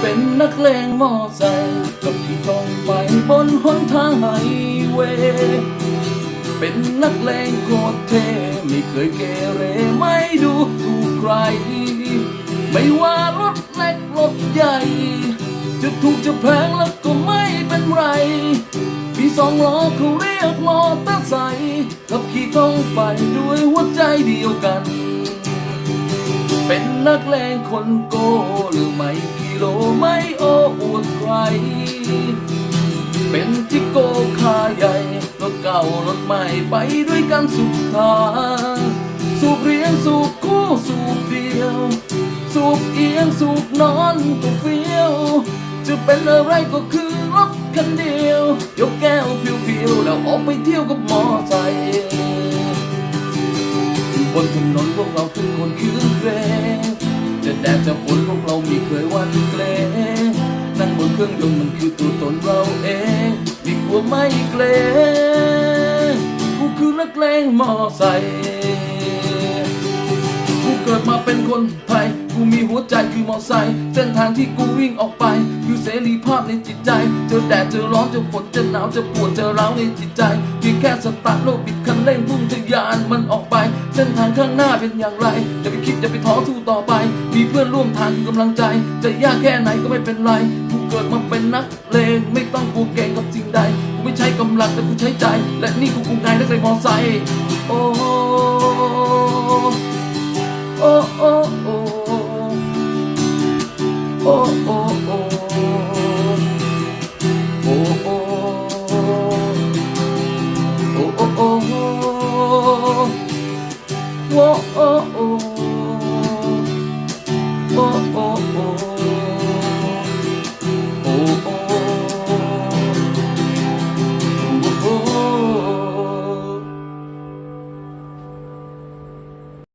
เป็นนักเลงมอไซค์กับที่ต้องไปบนหนทางไฮเวย์เป็นนักเลงโคตรเท่ไม่เคยเกเรไม่ดูถูกใคร ไม่ว่ารถเล็กรถใหญ่ จะถูกจะแพงแล้วก็ไม่เป็นไรมีสองล้อเขาเรียกมอเตอร์ไซค์ขับขี่ต้องไปด้วยหัวใจเดียวกัน เป็นนักเลงคนโกหรือไม่ ที่โกขาใหญ่รถเก่ารถใหม่ไปด้วยกันสุดทางสูบเรียงสูบคู่สูบเดียว สูบเอียงสูบนอนก็เฟี้ยว จะเป็นอะไรก็คือรถคันเดียว ยกแก้วเพียวๆแล้วออกไปเที่ยวกับมอไซค์บนถนนพวกเราทุกคนคืนเกรจะแดดจะฝนพวกเราม่เคยวันเกรงนั่งบนเครื่องยนต์มันคือตัวตนเราเอง ก็ไม่เกรงกูคือนักเลงมอไซค์กูเกิดมาเป็นคนไทย กูมีหัวใจคือมอไซค์เส้นทางที่กูวิ่งออกไป คือเสรีภาพในจิตใจ เจอแดดเจอร้อนเจอฝนเจอหนาวเจอปวดเจอร้าวในจิตใจเพียงแค่สตาร์ทโลกปิดคันเร่งพุ่งทะยานมันออกไป เส้นทางข้างหน้าเป็นอย่างไร อย่าไปคิดอย่าไปท้อสู้ต่อไป มีเพื่อนร่วมทางคือกำลังใจ จะยากแค่ไหนก็ไม่เป็นไร กูเกิดมาเป็นนักเลงไม่ต้องกลัวเก่งกับสิ่งใดกูไม่ใช้กำลังแต่กูใช้ใจ และนี่กูคงไงนักเลงมอไซค์โอ้โหโอ้โอ้โอ้โอ้โอ้โอ้โอ้โอ้โอ้โอ้โอ้โอ้โอ้